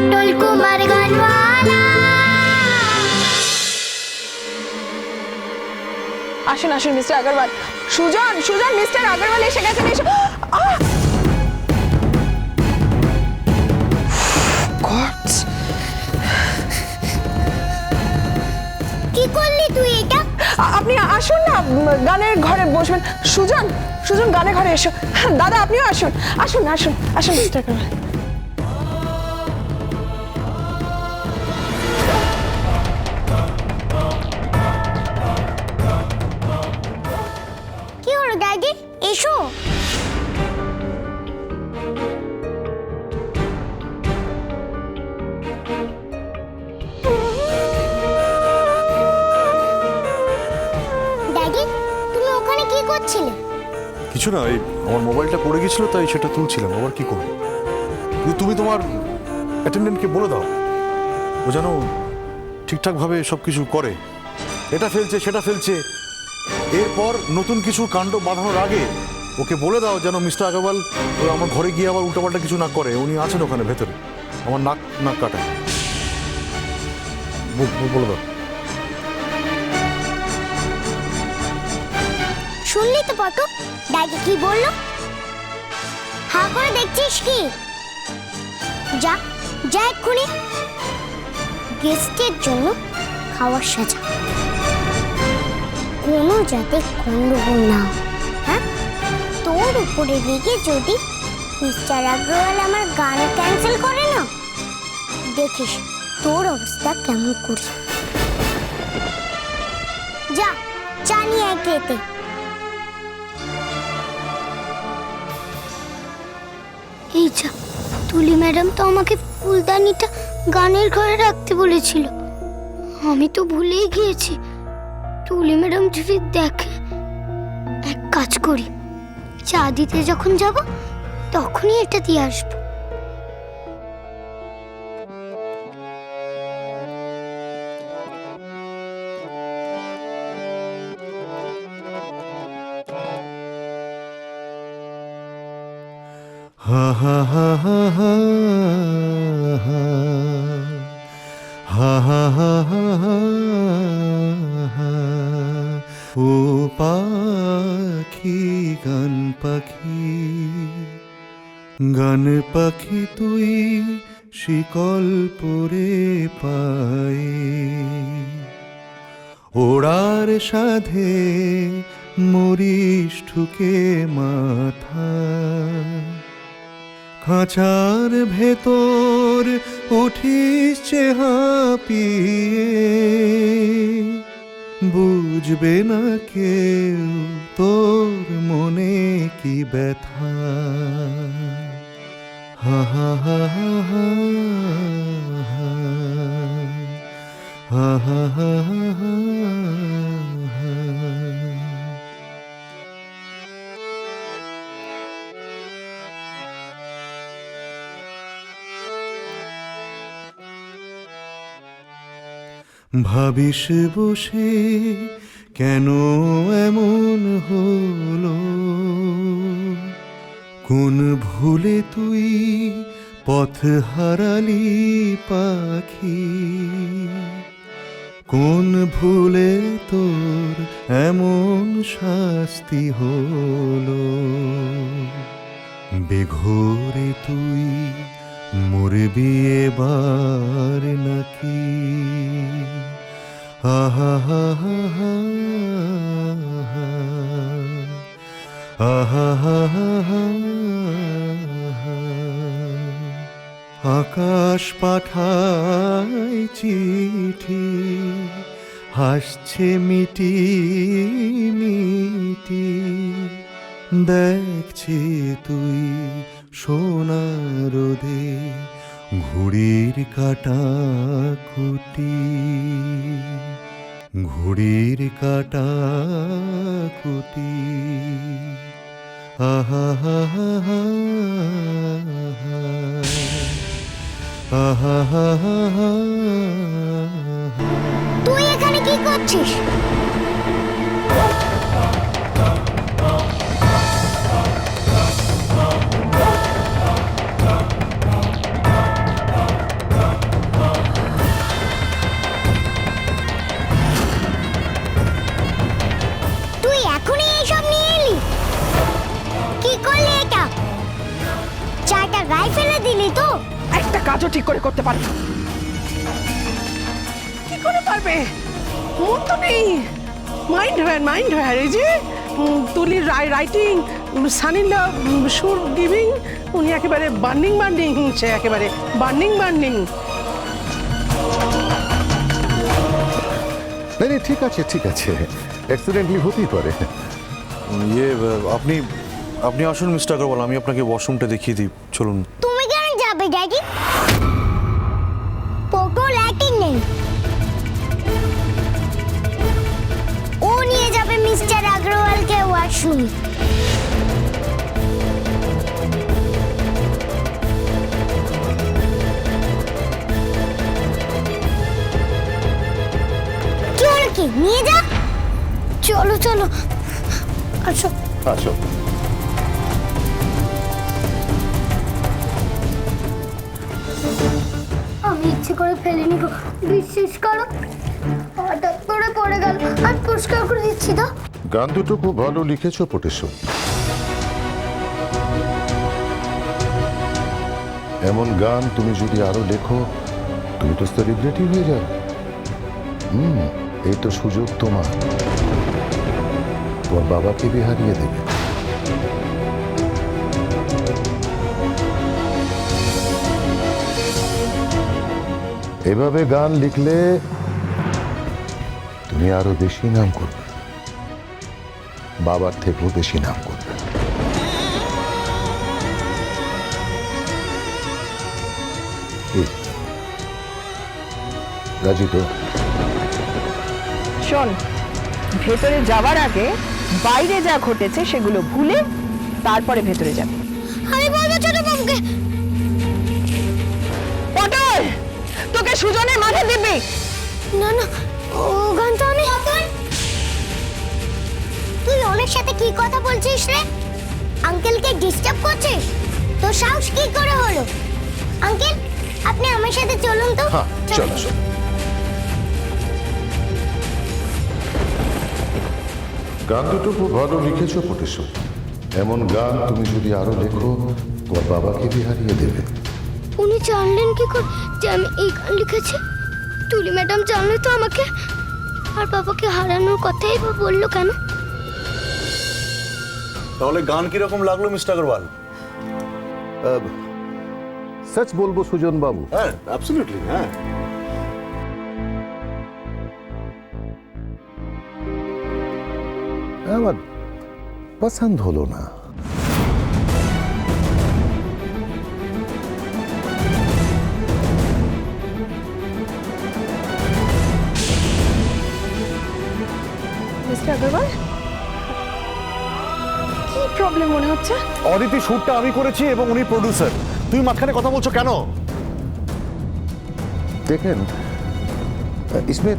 পটল কুমার গানওয়ালা। আসুন আসুন মিস্টার আগরওয়াল। সুজন সুজন মিস্টার আগরওয়াল এসে গেছেন এসে কি করলি তুই এটা? আপনি আসুন না গানের ঘরে বসবেন। সুজন সুজন গানের ঘরে এসো। দাদা আপনিও আসুন। আসুন আসুন আসুন মিস্টার আগরওয়াল। কিছু না, এই আমার মোবাইলটা পড়ে গেছিল, তাই সেটা তুলছিলাম। আবার কি করব? তুমি তোমার অ্যাটেন্ডেন্টকে বলে দাও। ও যেন ঠিকঠাকভাবে সব কিছু করে। এটা ফেলছে, সেটা ফেলছে। এরপর নতুন কিছু কাণ্ড বাঁধানোর আগে ওকে বলে দাও যেন মিস্টার আগরওয়াল ও আমার ঘরে গিয়ে আবার উল্টাপাল্টা কিছু না করে। উনি আছেন ওখানে ভেতরে। আমার নাক নাক ব- বলে দাও। শুনলি তো পটু? ড্যাডি কি বলল? হা করে দেখছিস কি? যা যা এক্ষুনি। গেস্টের জন্য খাওয়ার সাজা। কোনো যাতে গন্ডগোল না হ্যাঁ তোর উপরে রেগে যদি মিস্টার আগ্রওয়াল আমার গান ক্যান্সেল করে না, দেখিস তোর অবস্থা কেমন করি। যা, চা নিয়ে এই যা, তুলি ম্যাডাম তো আমাকে ফুলদানিটা গানের ঘরে রাখতে বলেছিল। আমি তো ভুলেই গিয়েছি। তুলি ম্যাডাম যদি দেখে, এক কাজ করি, চা দিতে যখন যাব, তখনই এটা দিয়ে আসব। হা হা হা হা হা হা হা ও পাখি গান পাখি গান পাখি তুই শিকল পরে পাই। ওড়ার সাধে মরিষ ঠুকে মাথা। খাঁচার ভেতর উঠিস হাঁপিয়ে বুঝবে না কেউ তোর মনে কি ব্যথা হা হা হা হা হা হা হা হা ভাবিস বসে কেন এমন হলো? কোন ভুলে তুই পথ হারালি পাখি? কোন ভুলে তোর এমন শাস্তি হলো? বেঘোরে তুই মরবি এবার নাকি? হা হা হা হা। আকাশ পাঠায় চিঠি, হাসছে মিটি মিটি দেখছি তুই সোনা রোদে ঘুড়ির কাটা কুটি ঘুড়ির কাটা কুটি আহা হা হা হা হা করছিস? ঠিক করে করতে পারে না কি করে পারবে? মন তো নেই। মাইন্ড হ্যার মাইন্ড হ্যার এই যে তুলির রাইটিং সানিন সুর গিভিং উনি একেবারে বার্নিং বার্নিং সে একেবারে বার্নিং বার্নিং না না, ঠিক আছে ঠিক আছে। অ্যাক্সিডেন্টলি হতেই পারে। ইয়ে আপনি আপনি আসুন মিস্টার আগরওয়াল আমি আপনাকে ওয়াশরুমটা দেখিয়ে দিই। চলুন। হলো নিয়ে যা। চলো চলো। আসো। আসো। আমি ইচ্ছে করে ফেলিনি গো। বিশ্বাস করো হঠাৎ করে পড়ে গেল। আর পরিষ্কার করে দিচ্ছি তো। গান দুটো খুব ভালো লিখেছো পটেশ্বর এমন গান তুমি যদি আরও লেখো, তুমি তো সেলিব্রিটি হয়ে যাও হুম, এই তো সুযোগ তোমার। তোমার বাবাকে বি হারিয়ে দেবে। এভাবে গান লিখলে তুমি আরও বেশি নাম করবে। বাবার থেকেও বেশি নাম করবে। কি? রাজি তো? শোন ভেতরে যাওয়ার আগে বাইরে যা ঘটেছে সেগুলো ভুলে তারপরে ভেতরে যাবে আমি বলব ছোট বাবুকে। পটল তোকে সুজনের মাথা দিবি। না না ও গান তো আমি তুই অনেক সাথে কি কথা বলছিস রে? আঙ্কেলকে ডিস্টার্ব করছিস? তোর সাহস কি করে হলো? আঙ্কেল আপনি আমার সাথে চলুন তো। হ্যাঁ চলো চলো। গান দুটো খুব ভালো লিখেছো পটেশ্বর। এমন গান তুমি যদি আরও লেখো তোমার বাবাকে হারিয়ে দেবে। উনি জানলেন কি করে যে আমি এই গান লিখেছি? তুলি ম্যাডাম জানলে তো আমাকে। আর বাবাকে হারানোর কথাই বা বলল কেন? তাহলে গান কীরকম লাগল মিস্টার আগরওয়াল? সচ বলব সুজন বাবু। হ্যাঁ অ্যাবসলিউটলি হ্যাঁ। আমার পছন্দ হলো না। মিস্টার আগরওয়াল? কি প্রবলেম মনে হচ্ছে অদিতি শুটটা আমি করেছি এবং উনি প্রডিউসার তুমি মাঝখানে কথা বলছো কেন देखें इसमें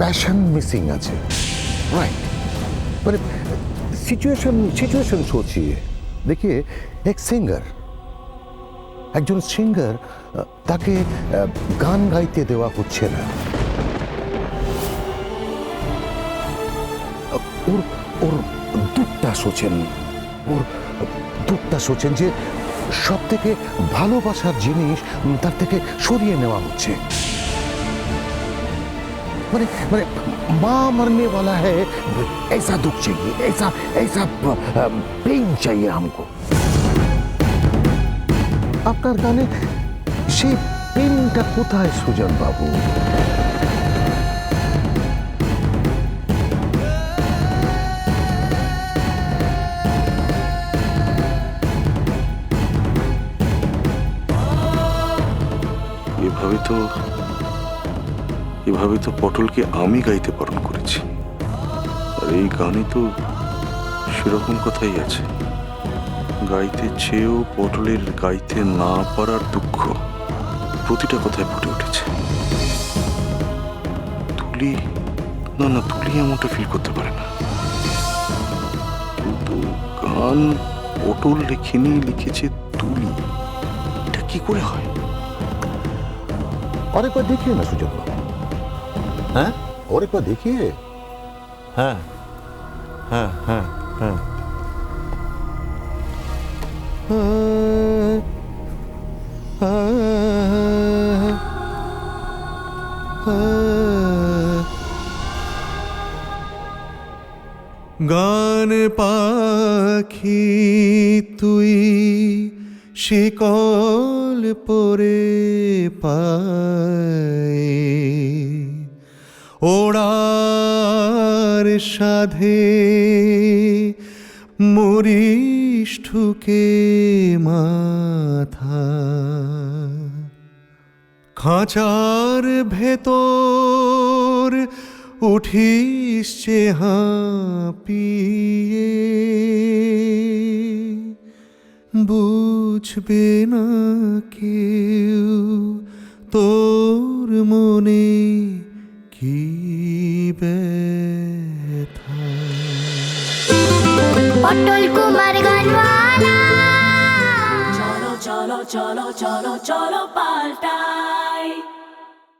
पैशन मिसिंग আছে राइट মানে সিচুয়েশন সিচুয়েশন सोचिए देखिए एक सिंगर একজন সিঙ্গার তাকে আহ, গান গাইতে দেওয়া হচ্ছে না ওর ওর দুঃখটা শোচেন ওর দুঃখটা শোচেন যে সব থেকে ভালোবাসার জিনিস উম, তার থেকে সরিয়ে নেওয়া হচ্ছে মানে মানে माँ मरने वाला है ऐसा दुख चाहिए ऐसा ऐसा पेन चाहिए हमको আপনার গানে সেই পেনটা কোথায় সুজন বাবু এভাবে তো এভাবে তো পটলকে আমি গাইতে পালন করেছি। আর এই গানে তো সেরকম কথাই আছে। গাইতে চেয়েও পটলের গাইতে না পারার দুঃখ প্রতিটা কথায় ফুটে উঠেছে। তুলি, না না, তুলি এমনটা ফিল করতে পারে না। কিন্তু গান পটল লেখেনি, লিখেছে তুলি। এটা কি করে হয়? और एक बार देखिए ना सुजन बाबू হ্যাঁ और एक बार देखिए হ্যাঁ হ্যাঁ হ্যাঁ হ্যাঁ আ, আ। গান পাখি তুই শিকল পরে পায়। ওড়ার সাধে মরিস ঠুকে মাথা। খাঁচার ভেতর উঠিস যে হাঁপিয়ে বুঝবে না কেউ তোর মনে কি ব্যথা? পটল কুমার গানওয়ালা। চলো চলো চলো চলো চলো পাল্টা।